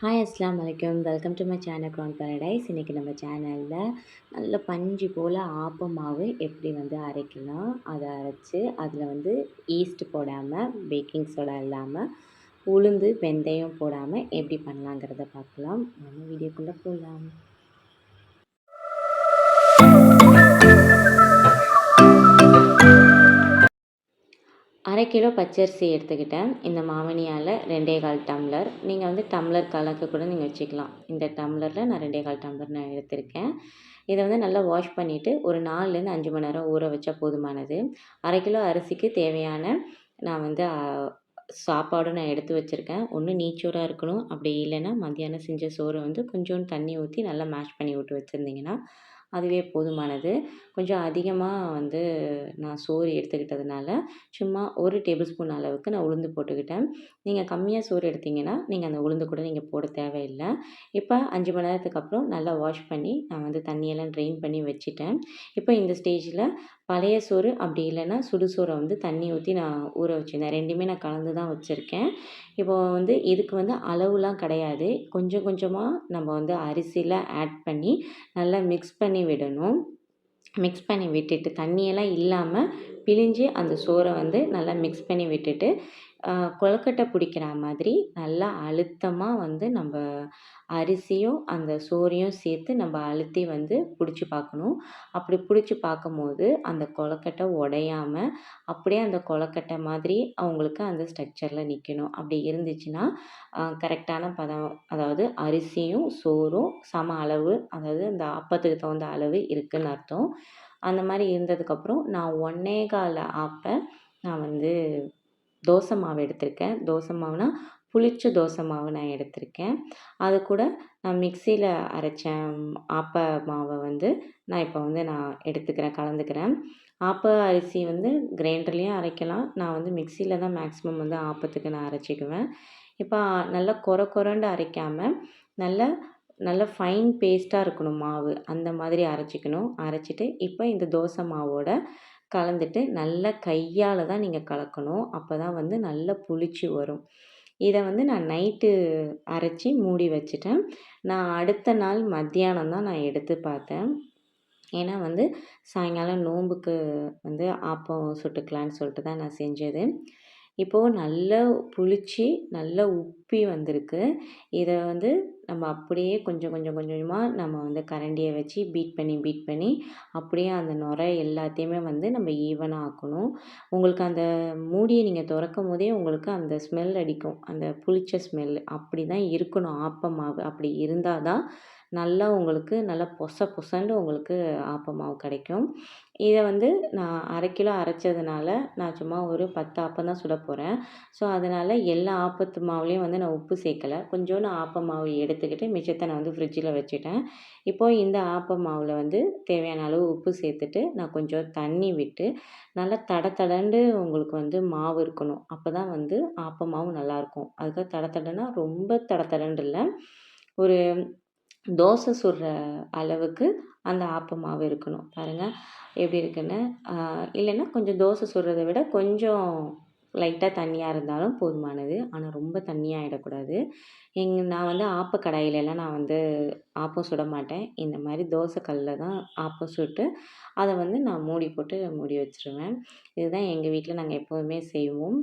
Hi அஸ்லாம் வலைக்கம் welcome to my channel crown paradise இன்றைக்கி நம்ம சேனலில் நல்ல பஞ்சு போல் ஆப்பமாவு எப்படி வந்து அரைக்கலாம் அதை அரைச்சி அதில் வந்து ஈஸ்ட் போடாமல் பேக்கிங் சோடா இல்லாமல் உளுந்து வெந்தயம் போடாமல் எப்படி பண்ணலாங்கிறத பார்க்கலாம். நம்ம வீடியோக்குள்ளே போகலாம் அரை கிலோ பச்சரிசி எடுத்துக்கிட்டேன். இந்த மாவனியால் ரெண்டே கால் டம்ளர். நீங்கள் வந்து டம்ளர் கலக்க கூட நீங்கள் வச்சுக்கலாம். இந்த டம்ளரில் நான் ரெண்டே கால் டம்ளர் நான் எடுத்திருக்கேன். இதை வந்து நல்லா வாஷ் பண்ணிவிட்டு ஒரு நாலுலேருந்து அஞ்சு மணி நேரம் ஊற வச்சா போதுமானது. அரை கிலோ அரிசிக்கு தேவையான நான் வந்து சாப்பாடும் நான் எடுத்து வச்சுருக்கேன். ஒன்று நீச்சோராக இருக்கணும். அப்படி இல்லைன்னா மத்தியானம் செஞ்ச சோறை வந்து கொஞ்சோண்டு தண்ணி ஊற்றி நல்லா மேஷ் பண்ணி விட்டு வச்சுருந்தீங்கன்னா அதுவே போதுமானது. கொஞ்சம் அதிகமாக வந்து நான் சோறு எடுத்துக்கிட்டதுனால சும்மா ஒரு டேபிள் ஸ்பூன் அளவுக்கு நான் உளுந்து போட்டுக்கிட்டேன். நீங்கள் கம்மியாக சோறு எடுத்தீங்கன்னா நீங்கள் அந்த உளுந்து கூட நீங்கள் போட தேவையில்லை. இப்போ அஞ்சு மணி நேரத்துக்கு அப்புறம் நல்லா வாஷ் பண்ணி நான் வந்து தண்ணியெல்லாம் ட்ரெயின் பண்ணி வச்சுட்டேன். இப்போ இந்த ஸ்டேஜில் பழைய சோறு அப்படி இல்லைன்னா சுடுசோறை வந்து தண்ணி ஊற்றி நான் ஊற வச்சுருந்தேன். ரெண்டுமே நான் கலந்து தான் வச்சுருக்கேன். இப்போது வந்து இதுக்கு வந்து அளவுலாம் கிடையாது. கொஞ்சம் கொஞ்சமாக நம்ம வந்து அரிசியில் ஆட் பண்ணி நல்லா மிக்ஸ் பண்ணி விடணும். மிக்ஸ் பண்ணி விட்டுட்டு தண்ணியெல்லாம் இல்லாமல் பிழிஞ்சு அந்த சோறை வந்து நல்லா மிக்ஸ் பண்ணி விட்டுட்டு கொழுக்கட்டை பிடிக்கிற மாதிரி நல்லா அழுத்தமாக வந்து நம்ம அரிசியும் அந்த சோறையும் சேர்த்து நம்ம அழுத்தி வந்து பிடிச்சி பார்க்கணும் அப்படி பிடிச்சி பார்க்கும்போது அந்த கொழுக்கட்டை உடையாம அப்படியே அந்த கொழுக்கட்டை மாதிரி அவங்களுக்கு அந்த ஸ்ட்ரக்சரில் நிற்கணும் அப்படி இருந்துச்சுன்னா கரெக்டான பதம் அதாவது அரிசியும் சோறும் சம அளவு அதாவது அந்த அப்பத்துக்கு தகுந்த அளவு இருக்குதுன்னு அர்த்தம். அந்த மாதிரி இருந்ததுக்கப்புறம் நான் ஒன்னே கால ஆப்பை நான் வந்து தோசை மாவு எடுத்திருக்கேன். தோசை மாவுனால் புளிச்ச தோசை மாவு நான் எடுத்திருக்கேன். அது கூட நான் மிக்சியில் அரைச்ச ஆப்ப மாவை வந்து நான் இப்போ வந்து நான் எடுத்துக்கிறேன் கலந்துக்கிறேன். ஆப்ப அரிசி வந்து கிரைண்டர்லேயும் அரைக்கலாம். நான் வந்து மிக்சியில் தான் மேக்ஸிமம் வந்து ஆப்பத்துக்கு நான் அரைச்சிக்குவேன். இப்போ நல்லா கொர கொரண்டு அரைக்காமல் நல்ல நல்ல ஃபைன் பேஸ்ட்டாக இருக்கணும் மாவு. அந்த மாதிரி அரைச்சிக்கணும். அரைச்சிட்டு இப்போ இந்த தோசை மாவோட கலந்துட்டு நல்லா கையால் தான் நீங்கள் கலக்கணும். அப்போ தான் வந்து நல்லா புளிச்சு வரும். இதை வந்து நான் நைட்டு அரைச்சி மூடி வச்சுட்டேன். நான் அடுத்த நாள் மத்தியானம் தான் நான் எடுத்து பார்த்தேன். ஏன்னா வந்து சாயங்காலம் நோன்புக்கு வந்து ஆப்பம் சுட்டுக்கலான்னு சொல்லிட்டு தான் நான் செஞ்சது. இப்போது நல்லா புளிச்சு நல்லா உப்பி வந்திருக்கு. இதை வந்து நம்ம அப்படியே கொஞ்சம் கொஞ்சம் கொஞ்சமாக நம்ம வந்து கரண்டியை வச்சு பீட் பண்ணி பீட் பண்ணி அப்படியே அந்த நுரை எல்லாத்தையுமே வந்து நம்ம ஈவனாக ஆக்கணும். உங்களுக்கு அந்த மூடியை நீங்கள் திறக்கும் போதே உங்களுக்கு அந்த ஸ்மெல் அடிக்கும். அந்த புளிச்ச ஸ்மெல் அப்படி தான் இருக்கணும். ஆப்பமாவு அப்படி இருந்தால் தான் நல்லா உங்களுக்கு நல்லா பொச பொசன்னு உங்களுக்கு ஆப்பமாவு கிடைக்கும். இதை வந்து நான் அரை கிலோ அரைச்சதுனால நான் சும்மா ஒரு பத்து ஆப்பம் தான் சுட போகிறேன் ஸோ அதனால் எல்லா ஆப்பத்து மாவுலேயும் வந்து நான் உப்பு சேர்க்கலை. கொஞ்சோண்டு ஆப்பமாவு எடுத்து எடுத்துக்கிட்டு மிச்சத்தை நான் வந்து ஃப்ரிட்ஜில் வச்சுட்டேன். இப்போது இந்த ஆப்ப மாவில் வந்து தேவையான அளவு உப்பு சேர்த்துட்டு நான் கொஞ்சம் தண்ணி விட்டு நல்லா தட தடண்டு உங்களுக்கு வந்து மாவு இருக்கணும். அப்போ தான் வந்து ஆப்ப மாவு நல்லாயிருக்கும். அதுக்காக தட தடனா ரொம்ப தட தடண்டு இல்லை. ஒரு தோசை சுடுற அளவுக்கு அந்த ஆப்ப மாவு இருக்கணும். பாருங்கள் எப்படி இருக்குன்னு? இல்லைன்னா கொஞ்சம் தோசை சுடுறத விட கொஞ்சம் லைட்டாக தண்ணியாக இருந்தாலும் போதுமானது. ஆனால் ரொம்ப தண்ணியாக ஆகிடக்கூடாது எங் நான் வந்து ஆப்ப கடாயிலெலாம் நான் வந்து ஆப்பம் சுட மாட்டேன். இந்த மாதிரி தோசை கல்லில் தான் ஆப்பம் சுட்டு அதை வந்து நான் மூடி போட்டு மூடி வச்சுருவேன். இதுதான் எங்கள் வீட்டில் நாங்கள் எப்போதுமே செய்வோம்.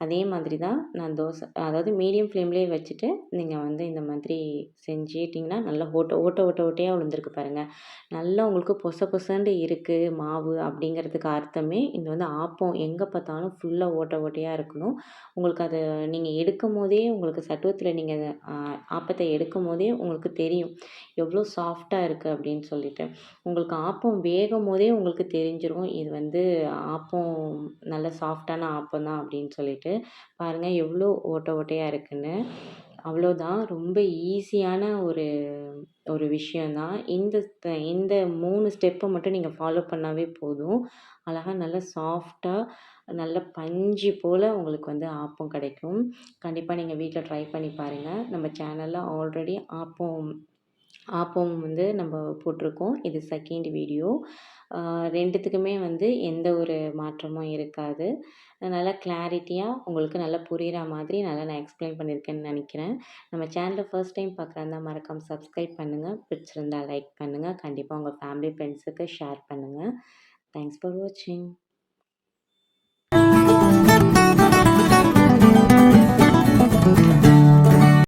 அதே மாதிரி தான் நான் தோசை அதாவது மீடியம் ஃப்ளேம்லேயே வச்சுட்டு நீங்கள் வந்து இந்த மாதிரி செஞ்சிட்டிங்கன்னா நல்லா ஓட்ட ஓட்ட ஓட்ட ஓட்டையாக விழுந்திருக்கு பாருங்கள் நல்லா உங்களுக்கு பொச பொசண்டு இருக்குது மாவு அப்படிங்கிறதுக்கு அர்த்தமே இந்த வந்து ஆப்பம் எங்கே பார்த்தாலும் ஃபுல்லாக ஓட்ட ஓட்டையாக இருக்கணும். உங்களுக்கு அதை நீங்கள் எடுக்கும் போதே உங்களுக்கு சட்டுவத்தில் நீங்கள் ஆப்பத்தை எடுக்கும் போதே உங்களுக்கு தெரியும். எவ்வளோ சாஃப்டாக இருக்குது அப்படின்னு சொல்லிட்டு. உங்களுக்கு ஆப்பம் வேகும் போதே உங்களுக்கு தெரிஞ்சிடும் இது வந்து ஆப்பம் நல்ல சாஃப்டான ஆப்பம் தான் அப்படின்னு சொல்லிட்டு. சொல்லிட்டு பாருங்கள் எவ்வளோ ஓட்டை ஓட்டையாக இருக்குன்னு. அவ்வளோதான் ரொம்ப ஈஸியான ஒரு ஒரு விஷயந்தான் இந்த இந்த மூணு ஸ்டெப்பை மட்டும் நீங்கள் ஃபாலோ பண்ணாவே போதும். அழகாக நல்லா சாஃப்டாக நல்ல பஞ்சு போல் உங்களுக்கு வந்து ஆப்பம் கிடைக்கும். கண்டிப்பாக நீங்கள் வீட்டில் ட்ரை பண்ணி பாருங்கள் நம்ம சேனலில் ஆல்ரெடி ஆப்பம் ஆப்பம் வந்து நம்ம போட்டிருக்கோம். இது செகண்ட் வீடியோ ரெண்டுத்துக்குமே வந்து எந்த ஒரு மாற்றமும் இருக்காது. நல்லா கிளாரிட்டியாக உங்களுக்கு நல்லா புரிகிற மாதிரி நல்லா நான் எக்ஸ்பிளைன் பண்ணியிருக்கேன்னு நினைக்கிறேன். நம்ம சேனலை ஃபர்ஸ்ட் டைம் பார்க்குறதா மறக்காமல் சப்ஸ்கிரைப் பண்ணுங்கள் பிடிச்சிருந்தா லைக் பண்ணுங்கள் கண்டிப்பாக உங்கள் ஃபேமிலி ஃப்ரெண்ட்ஸுக்கு ஷேர் பண்ணுங்கள் தேங்க்ஸ் ஃபார் வாட்சிங்